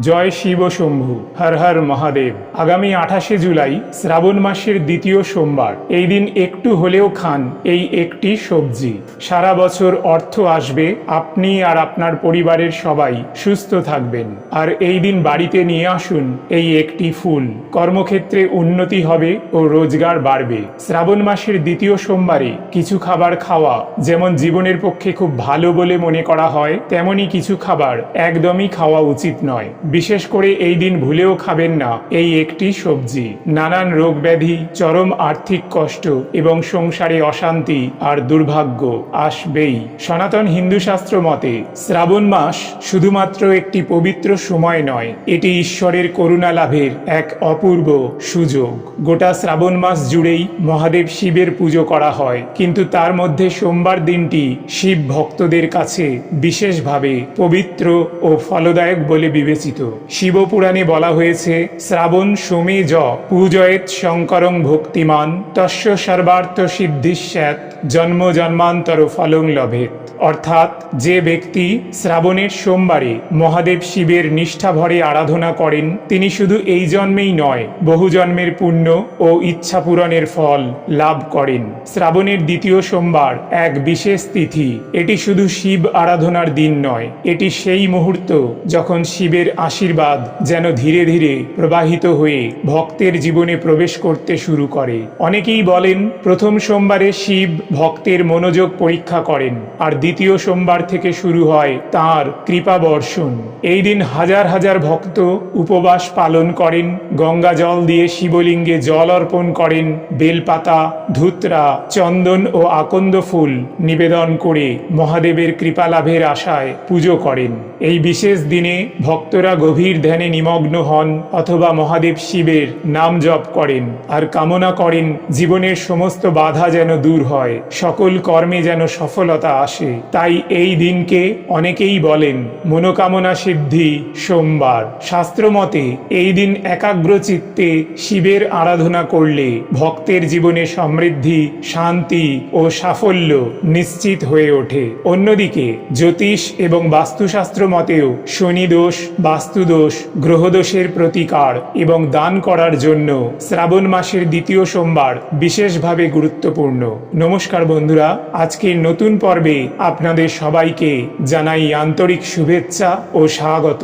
জয় শিব শম্ভু, হর হর মহাদেব। আগামী আঠাশে জুলাই শ্রাবণ মাসের দ্বিতীয় সোমবার। এই দিন একটু হলেও খান, এই একটি সবজি। সারা বছর অর্থ আসবে, আপনি আর আপনার পরিবারের সবাই সুস্থ থাকবেন। আর এই দিন বাড়িতে নিয়ে আসুন, এই একটি ফুল। কর্মক্ষেত্রে উন্নতি হবে ও রোজগার বাড়বে। শ্রাবণ মাসের দ্বিতীয় সোমবারে কিছু খাবার খাওয়া, যেমন জীবনের পক্ষে খুব ভালো বলে মনে করা হয় তেমনই কিছু খাবার একদমই খাওয়া উচিত নয়। বিশেষ করে এই দিন ভুলেও খাবেন না। এই একটি সবজি। নানান রোগ ব্যাধি চরম আর্থিক কষ্ট এবং সংসারে অশান্তি আর দুর্ভাগ্য আসবেই। সনাতন হিন্দু শাস্ত্র মতে, শ্রাবণ মাস শুধুমাত্র একটি পবিত্র সময় নয়, এটি ঈশ্বরের করুণা লাভের এক অপূর্ব সুযোগ। গোটা শ্রাবণ মাস জুড়েই মহাদেব শিবের পুজো করা হয়, কিন্তু তার মধ্যে সোমবার দিনটি শিব ভক্তদের কাছে বিশেষভাবে পবিত্র ও ফলদায়ক বলে বিবেচিত। শিবপুরাণে বলা হয়েছে, শ্রাবণ সোমে জ পূজয়েত শঙ্করং ভক্তিমান তস্য সর্বার্থ সিদ্ধিস্যাত জন্ম জন্মান্তর ফলং লভেত অর্থাৎ, যে ব্যক্তি শ্রাবণের সোমবারে মহাদেব শিবের নিষ্ঠা ভরে আরাধনা করেন, তিনি শুধু এই জন্মেই নয়, বহু জন্মের পুণ্য ও ইচ্ছা পূরণের ফল লাভ করেন। শ্রাবণের দ্বিতীয় সোমবার এক বিশেষ তিথি। এটি শুধু শিব আরাধনার দিন নয়, এটি সেই মুহূর্ত যখন শিবের আশীর্বাদ যেন ধীরে ধীরে প্রবাহিত হয়ে ভক্তের জীবনে প্রবেশ করতে শুরু করে। অনেকেই বলেন, প্রথম সোমবারে শিব ভক্তের মনোযোগ পরীক্ষা করেন আর দ্বিতীয় সোমবার থেকে শুরু হয় তার কৃপা বর্ষণ। এই দিন হাজার হাজার ভক্ত উপবাস পালন করেন, গঙ্গা জল দিয়ে শিবলিঙ্গে জল অর্পণ করেন, বেলপাতা, ধুতরা, চন্দন ও আকন্দ ফুল নিবেদন করে মহাদেবের কৃপা লাভের আশায় পুজো করেন। এই বিশেষ দিনে ভক্তরা গভীর ধ্যানে নিমগ্ন হন অথবা মহাদেব শিবের নাম জপ করেন আর কামনা করেন জীবনের সমস্ত বাধা যেন দূর হয়, সকল কর্মে যেন সফলতা আসে। তাই এই দিনকে অনেকেই বলেন মনোকামনা সিদ্ধি সোমবার। শাস্ত্রমতে এই দিন একাগ্র চিত্তে শিবের আরাধনা করলে ভক্তের জীবনে সমৃদ্ধি, শান্তি ও সাফল্য নিশ্চিত হয়ে ওঠে। অন্যদিকে জ্যোতিষ এবং বাস্তুশাস্ত্র মতেও শনি দোষ বাস্তুদোষ, গ্রহদোষের প্রতিকার এবং দান করার জন্য শ্রাবণ মাসের দ্বিতীয় সোমবার বিশেষভাবে গুরুত্বপূর্ণ। নমস্কার বন্ধুরা, আজকের নতুন পর্বে আপনাদের সবাইকে জানাই আন্তরিক শুভেচ্ছা ও স্বাগত।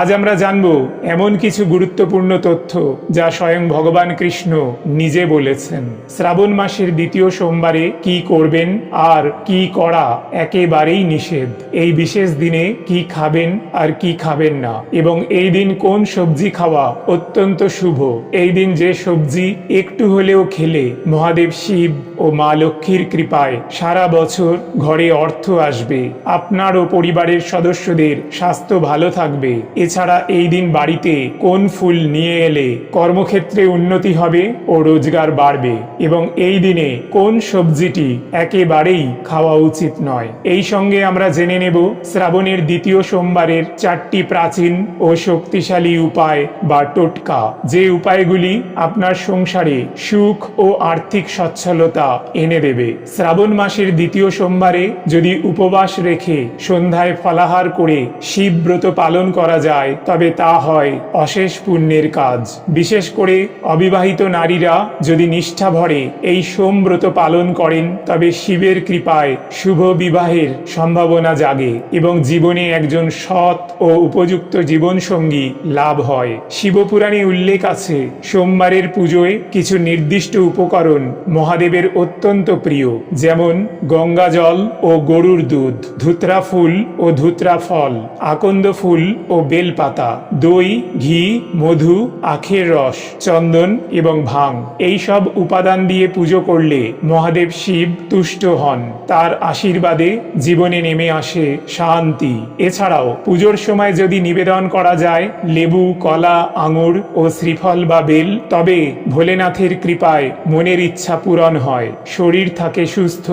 আজ আমরা জানব এমন কিছু গুরুত্বপূর্ণ তথ্য যা স্বয়ং ভগবান কৃষ্ণ নিজে বলেছেন। শ্রাবণ মাসের দ্বিতীয় সোমবারে কি করবেন আর কি করা একেবারেই নিষেধ। এই বিশেষ দিনে কি খাবেন আর কি খাবেন না এবং এই দিন কোন সবজি খাওয়া অত্যন্ত শুভ। এই দিন যে সবজি একটু হলেও খেলে মহাদেব শিব ও মা লক্ষ্মীর কৃপায় সারা বছর ঘরে অর্থ আসবে। আপনার ও পরিবারের সদস্যদের স্বাস্থ্য ভালো থাকবে। এছাড়া এই দিন বাড়িতে কোন ফুল নিয়ে এলে কর্মক্ষেত্রে উন্নতি হবে ও রোজগার বাড়বে এবং এই দিনে কোন সবজিটি একেবারেই খাওয়া উচিত নয়। এই সঙ্গে আমরা জেনে নেব শ্রাবণের দ্বিতীয় সোমবারের চারটি প্রাচীন ও শক্তিশালী উপায় বা টোটকা। যে উপায়গুলি আপনার সংসারে সুখ ও আর্থিক সচ্ছলতা এনে দেবে। শ্রাবণ মাসের দ্বিতীয় সোমবারে যদি উপবাস রেখে সন্ধ্যায় ফলাহার করে শিব ব্রত পালন করা যায়, তবে তা হয় অশেষ পুণ্যের কাজ। বিশেষ করে অবিবাহিত নারীরা যদি নিষ্ঠা ভরে এই সোমব্রত পালন করেন, তবে শিবের কৃপায় শুভ বিবাহের সম্ভাবনা জাগে এবং জীবনে একজন সৎ ও উপযুক্ত জীবনসঙ্গী লাভ হয়। শিবপুরাণে উল্লেখ আছে, সোমবারের পুজোয় কিছু নির্দিষ্ট উপকরণ মহাদেবের অত্যন্ত প্রিয়, যেমন গঙ্গা জল ও গরুর দুধ, ধুতরা ফুল ও ধুতরা ফল, আকন্দ ফুল ও বেলপাতা, দই, ঘি, মধু, আখের রস, চন্দন এবং ভাং। এই সব উপাদান দিয়ে পুজো করলে মহাদেব শিব তুষ্ট হন। তার আশীর্বাদে জীবনে নেমে আসে শান্তি। এছাড়াও পুজোর সময় যদি নিবেদন করা যায় লেবু, কলা, আঙুর ও শ্রীফল বা বেল। তবে ভোলেনাথের কৃপায় মনের ইচ্ছা পূরণ হয়, শরীর থাকে সুস্থ,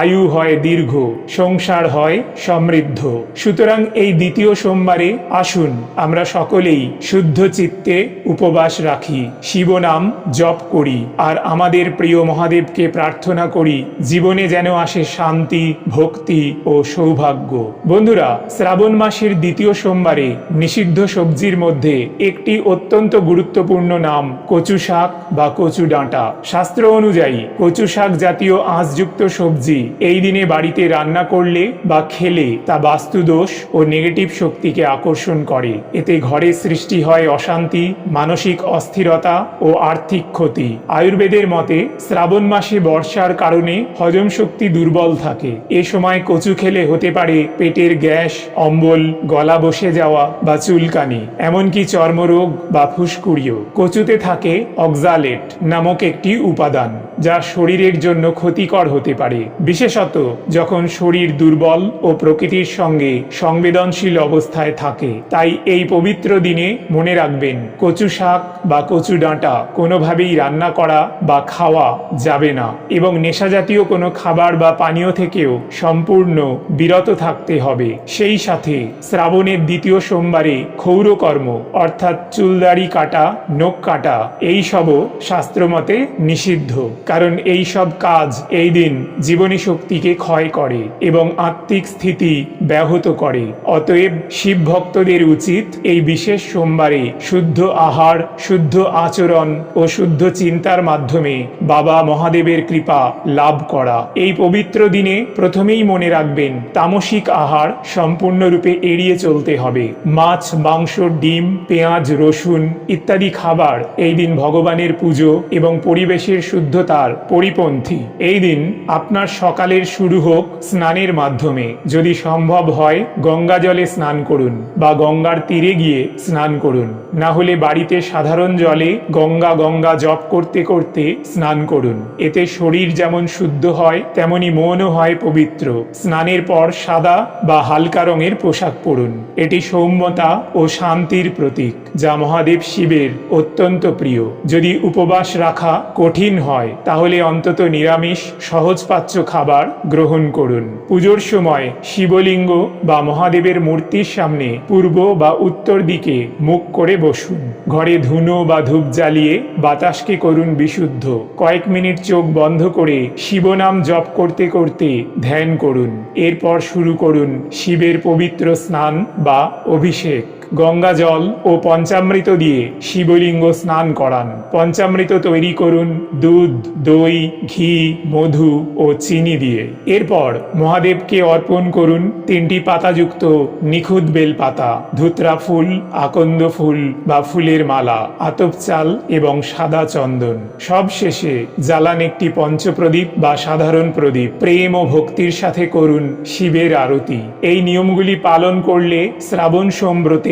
আয়ু হয় দীর্ঘ, সংসার হয় সমৃদ্ধ। সুতরাং এই দ্বিতীয় সোমবারে আসুন, আমরা সকলেই শুদ্ধ চিত্তে উপবাস রাখি, শিবনাম জপ করি, আর আমাদের প্রিয় মহাদেবকে প্রার্থনা করি, জীবনে যেন আসে শান্তি, ভক্তি ও সৌভাগ্য। বন্ধুরা, শ্রাবণ মাসের দ্বিতীয় সোমবারে নিষিদ্ধ সবজির মধ্যে একটি অত্যন্ত গুরুত্বপূর্ণ নাম, কচু শাক বা কচু ডাঁটা। শাস্ত্র অনুযায়ী, কচু শাক জাতীয় আঁশযুক্ত সবজি এই দিনে বাড়িতে রান্না করলে বা খেলে তা বাস্তুদোষ ও নেগেটিভ শক্তিকে আকর্ষণ করে। এতে ঘরে সৃষ্টি হয় অশান্তি, মানসিক অস্থিরতা ও আর্থিক ক্ষতি। আয়ুর্বেদের মতে, শ্রাবণ মাসে বর্ষার কারণে হজম শক্তি দুর্বল থাকে। এ সময় কচু খেলে হতে পারে পেটের গ্যাস, অম্বল, গলা বসে যাওয়া বা চুলকানি, এমনকি চর্মরোগ বা ফুসকুড়িও। কচুতে থাকে অক্সালেট নামক একটি উপাদান, যা শরীরের জন্য ক্ষতিকর হতে পারে। বিশেষত যখন শরীর দুর্বল ও প্রকৃতির সঙ্গে সংবেদনশীল অবস্থায় থাকে, তাই এই পবিত্র দিনে মনে রাখবেন, কচু শাক বা কচু ডাঁটা কোনোভাবেই রান্না করা বা খাওয়া যাবে না, এবং নেশাজাতীয় কোনো খাবার বা পানীয় থেকেও সম্পূর্ণ বিরত থাকতে হবে। সেই সাথে শ্রাবণের দ্বিতীয় সোমবারে ক্ষৌরকর্ম, অর্থাৎ চুলদাড়ি কাটা, নখ কাটা, এই সবও শাস্ত্রমতে নিষিদ্ধ। কারণ এই সব কাজ এই দিন জীবনী শক্তিকে ক্ষয় করে এবং আত্মিক স্থিতি ব্যাহত করে। অতএব শিব ভক্তদের উচিত এই বিশেষ সোমবারে শুদ্ধ আহার, শুদ্ধ আচরণ ও শুদ্ধ চিন্তার মাধ্যমে বাবা মহাদেবের কৃপা লাভ করা। এই পবিত্র দিনে প্রথমেই মনে রাখবেন, তামসিক আহার সম্পূর্ণরূপে এড়িয়ে চলতে হবে। মাছ মাংস, ডিম, পেঁয়াজ, রসুন ইত্যাদি খাবার এই দিন ভগবানের পুজো এবং পরিবেশের শুদ্ধতার পরিপন্থী। এই দিন আপনার সকালের শুরু হোক স্নানের মাধ্যমে। যদি সম্ভব হয়, গঙ্গা জলে স্নান করুন বা গঙ্গার তীরে গিয়ে স্নান করুন। না হলে বাড়িতে সাধারণ জলে গঙ্গা গঙ্গা জপ করতে করতে স্নান করুন। এতে শরীর যেমন শুদ্ধ হয়, তেমনি মনও হয় পবিত্র। স্নানের পর সাদা বা হালকা রঙের পোশাক পরুন। এটি সৌম্যতা ও শান্তির প্রতীক, যা মহাদেব শিবের অত্যন্ত প্রিয়। যদি উপবাস রাখা কঠিন হয়, তাহলে অন্তত নিরামিষ সহজপাচ্য খাবার গ্রহণ করুন। পুজোর সময় শিবলিঙ্গ বা মহাদেবের মূর্তির সামনে পূর্ব বা উত্তর দিকে মুখ করে বসুন। ঘরে ধুনো বা ধূপ জ্বালিয়ে বাতাসকে করুন বিশুদ্ধ। কয়েক মিনিট চোখ বন্ধ করে শিবনাম জপ করতে করতে ধ্যান করুন। এরপর শুরু করুন শিবের পবিত্র স্নান বা অভিষেক। গঙ্গা জল ও পঞ্চামৃত দিয়ে শিবলিঙ্গ স্নান করান। পঞ্চামৃত তৈরি করুন দুধ, দই, ঘি, মধু ও চিনি দিয়ে। এরপর মহাদেবকে অর্পণ করুন তিনটি পাতাযুক্ত নিখুঁত বেল পাতা ধুতরা ফুল, আকন্দ ফুল বা ফুলের মালা, আতপ চাল এবং সাদা চন্দন। সব শেষে জ্বালান একটি পঞ্চপ্রদীপ বা সাধারণ প্রদীপ। প্রেম ও ভক্তির সাথে করুন শিবের আরতি। এই নিয়মগুলি পালন করলে শ্রাবণ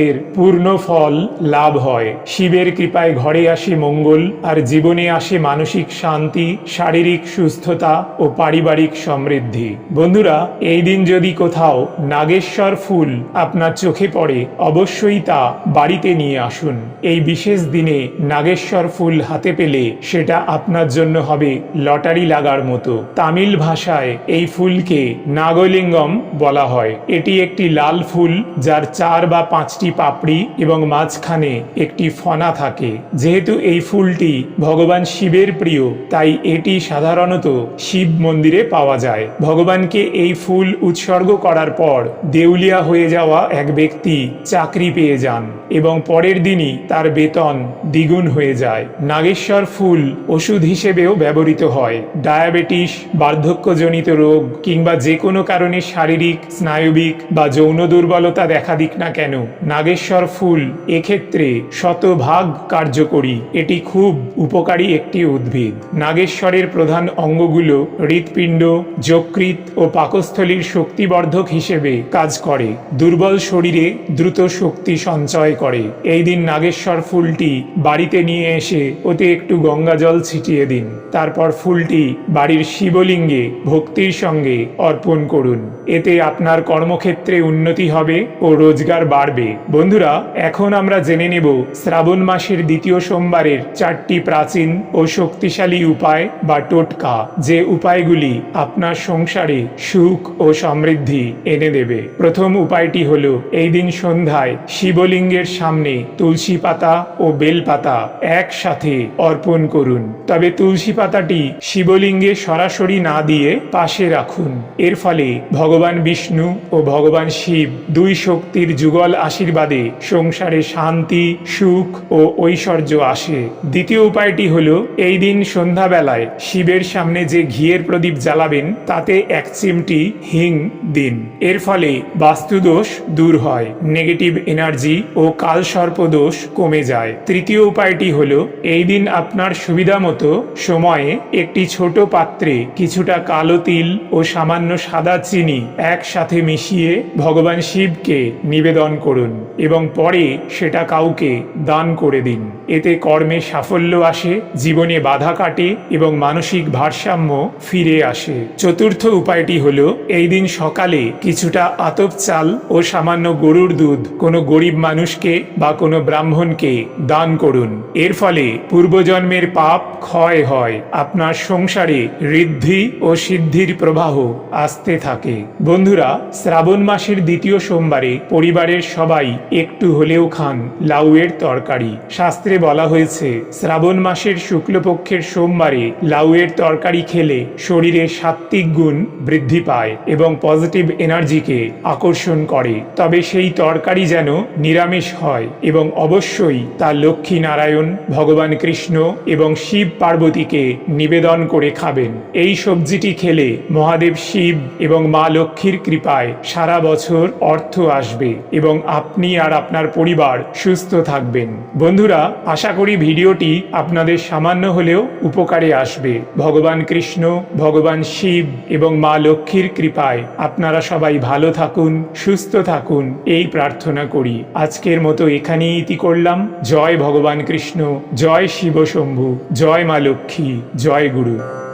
সোমব্রতের পূর্ণ ফল লাভ হয়। শিবের কৃপায় ঘরে আসে মঙ্গল, আর জীবনে আসে মানসিক শান্তি, শারীরিক সুস্থতা ও পারিবারিক সমৃদ্ধি। বন্ধুরা, এই দিন যদি কোথাও নাগেশ্বর ফুল আপনার চোখে পড়ে, অবশ্যই তা বাড়িতে নিয়ে আসুন। এই বিশেষ দিনে নাগেশ্বর ফুল হাতে পেলে সেটা আপনার জন্য হবে লটারি লাগার মতো। তামিল ভাষায় এই ফুলকে নাগলিঙ্গম বলা হয়। এটি একটি লাল ফুল যার চার বা পাঁচটি পাপড়ি এবং মাঝখানে একটি ফনা থাকে। যেহেতু এই ফুলটি ভগবান শিবের প্রিয়, তাই এটি সাধারণত শিব মন্দিরে পাওয়া যায়। ভগবানকে এই ফুল উৎসর্গ করার পর দেউলিয়া হয়ে যাওয়া এক ব্যক্তি চাকরি পেয়ে যান এবং পরের দিনই তার বেতন দ্বিগুণ হয়ে যায়। নাগেশ্বর ফুল ওষুধ হিসেবেও ব্যবহৃত হয়। ডায়াবেটিস, বার্ধক্যজনিত রোগ কিংবা যে কোনো কারণে শারীরিক, স্নায়বিক বা যৌন দুর্বলতা দেখা দিক না কেন, নাগেশ্বর ফুল এক্ষেত্রে শতভাগ কার্যকরী। এটি খুব উপকারী একটি উদ্ভিদ। নাগেশ্বরের প্রধান অঙ্গগুলো হৃৎপিণ্ড যকৃত ও পাকস্থলীর শক্তিবর্ধক হিসেবে কাজ করে। দুর্বল শরীরে দ্রুত শক্তি সঞ্চয় করে। এই দিন নাগেশ্বর ফুলটি বাড়িতে নিয়ে এসে ওতে একটু গঙ্গা জল ছিটিয়ে দিন। তারপর ফুলটি বাড়ির শিবলিঙ্গে ভক্তির সঙ্গে অর্পণ করুন। এতে আপনার কর্মক্ষেত্রে উন্নতি হবে ও রোজগার বাড়বে। বন্ধুরা, এখন আমরা জেনে নেব শ্রাবণ মাসের দ্বিতীয় সোমবারের চারটি প্রাচীন ও শক্তিশালী উপায় বা টোটকা, যে উপায়গুলি আপনার সংসারে সুখ ও সমৃদ্ধি এনে দেবে। প্রথম উপায়টি হল, এই দিন সন্ধ্যায় শিবলিঙ্গের সামনে তুলসী পাতা ও বেল পাতা একসাথে অর্পণ করুন। তবে তুলসী পাতাটি শিবলিঙ্গে সরাসরি না দিয়ে পাশে রাখুন। এর ফলে ভগবান বিষ্ণু ও ভগবান শিব দুই শক্তির যুগল আশীর্বাদ বাদে সংসারে শান্তি, সুখ ও ঐশ্বর্য আসে। দ্বিতীয় উপায়টি হল, এই দিন সন্ধ্যাবেলায় শিবের সামনে যে ঘিয়ের প্রদীপ জ্বালাবেন, তাতে এক চিমটি হিং দিন। এর ফলে বাস্তুদোষ দূর হয়, নেগেটিভ এনার্জি ও কালসর্প দোষ কমে যায়। তৃতীয় উপায়টি হল, এই দিন আপনার সুবিধা মতো সময়ে একটি ছোট পাত্রে কিছুটা কালো তিল ও সামান্য সাদা চিনি একসাথে মিশিয়ে ভগবান শিবকে নিবেদন করুন। এবং পরে সেটা কাউকে দান করে দিন। এতে কর্মে সাফল্য আসে, জীবনে বাধা কাটে এবং মানসিক ভারসাম্য ফিরে আসে। চতুর্থ উপায়টি হলো, এই দিন সকালে কিছুটা আতপ চাল ও সামান্য গরুর দুধ কোনো গরিব মানুষকে বা কোনো ব্রাহ্মণকে দান করুন। এর ফলে পূর্বজন্মের পাপ ক্ষয় হয়, আপনার সংসারে ঋদ্ধি ও সিদ্ধির প্রবাহ আসতে থাকে। বন্ধুরা, শ্রাবণ মাসের দ্বিতীয় সোমবারে পরিবারের সবাই একটু হলেও খান, লাউয়ের তরকারি। শাস্ত্রে বলা হয়েছে, শ্রাবণ মাসের শুক্লপক্ষের সোমবারে লাউয়ের তরকারি খেলে শরীরে সাত্ত্বিক গুণ বৃদ্ধি পায় এবং পজিটিভ এনার্জিকে আকর্ষণ করে। তবে সেই তরকারি যেন নিরামিষ হয় এবং অবশ্যই তা লক্ষ্মী নারায়ণ ভগবান কৃষ্ণ এবং শিব পার্বতীকে নিবেদন করে খাবেন। এই সবজিটি খেলে মহাদেব শিব এবং মা লক্ষ্মীর কৃপায় সারা বছর অর্থ আসবে এবং আপনি আর আপনার পরিবার সুস্থ থাকবেন। বন্ধুরা, আশা করি ভিডিওটি আপনাদের সামান্য হলেও উপকারে আসবে। ভগবান কৃষ্ণ, ভগবান শিব এবং মা লক্ষ্মীর কৃপায় আপনারা সবাই ভালো থাকুন, সুস্থ থাকুন, এই প্রার্থনা করি। আজকের মতো এখানেই ইতি করলাম। জয় ভগবান কৃষ্ণ, জয় শিব শম্ভু, জয় মা লক্ষ্মী, জয় গুরু।